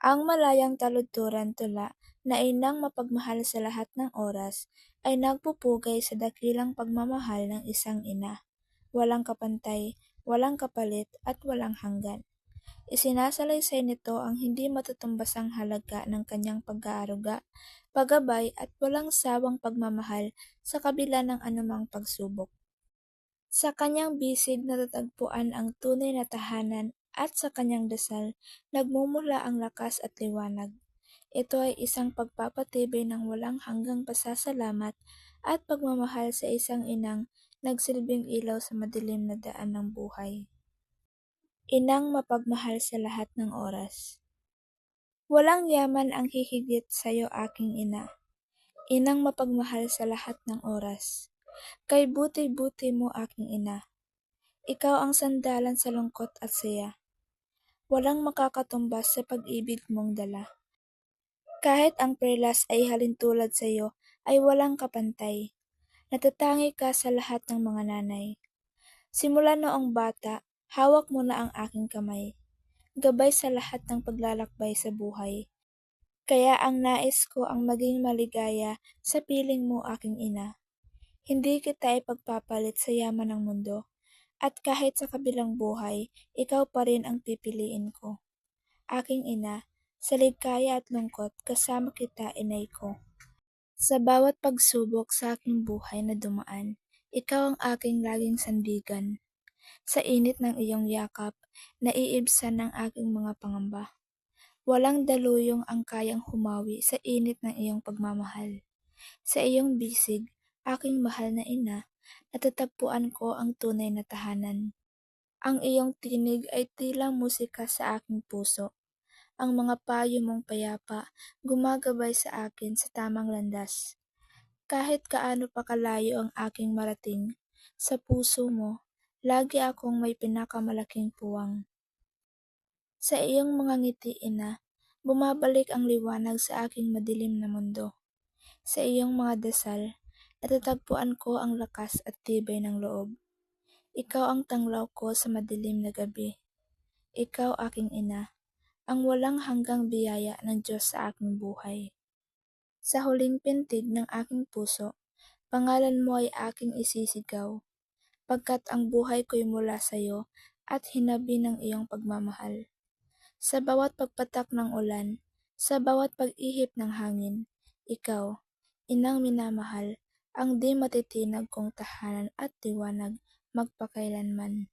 Ang malayang taludturan tula na inang mapagmahal sa lahat ng oras ay nagpupugay sa dakilang pagmamahal ng isang ina. Walang kapantay, walang kapalit at walang hanggan. Isinasalaysay nito ang hindi matutumbasang halaga ng kanyang pag-aaruga, paggabay at walang sawang pagmamahal sa kabila ng anumang pagsubok. Sa kanyang bisig natatagpuan ang tunay na tahanan at sa kanyang dasal nagmumula ang lakas at liwanag. Ito ay isang pagpapatibay ng walang hanggang pasasalamat at pagmamahal sa isang inang nagsilbing ilaw sa madilim na daan ng buhay. Inang mapagmahal sa lahat ng oras. Walang yaman ang hihigit sa iyo aking ina. Inang mapagmahal sa lahat ng oras. Kay buti-buti mo aking ina. Ikaw ang sandalan sa lungkot at saya. Walang makakatumbas sa pag-ibig mong dala. Kahit ang perlas ay halintulad sa iyo, ay walang kapantay. Natatangi ka sa lahat ng mga nanay. Simula noong bata, hawak mo na ang aking kamay. Gabay sa lahat ng paglalakbay sa buhay. Kaya ang nais ko ang maging maligaya sa piling mo aking ina. Hindi kita ipagpapalit sa yaman ng mundo. At kahit sa kabilang buhay, ikaw pa rin ang pipiliin ko. Aking ina, sa ligaya at lungkot, kasama kita, inay ko. Sa bawat pagsubok sa aking buhay na dumaan, ikaw ang aking laging sandigan. Sa init ng iyong yakap, naiibsan ng aking mga pangamba. Walang daluyong ang kayang humawi sa init ng iyong pagmamahal. Sa iyong bisig, aking mahal na ina, natatagpuan ko ang tunay na tahanan. Ang iyong tinig ay tila musika sa aking puso ang mga payo mong payapa gumagabay sa akin sa tamang landas. Kahit kaano pa kalayo ang aking marating, sa puso mo, lagi akong may pinakamalaking puwang. Sa iyong mga ngiti, ina, bumabalik ang liwanag sa aking madilim na mundo. Sa iyong mga dasal, natatagpuan ko ang lakas at tibay ng loob. Ikaw ang tanglaw ko sa madilim na gabi. Ikaw aking ina ang walang hanggang biyaya ng Diyos sa aking buhay. Sa huling pintig ng aking puso, pangalan mo ay aking isisigaw, pagkat ang buhay ko'y mula sa iyo at hinabi ng iyong pagmamahal. Sa bawat pagpatak ng ulan, sa bawat pag-ihip ng hangin, ikaw, inang minamahal, ang di matitinag kong tahanan at liwanag magpakailanman.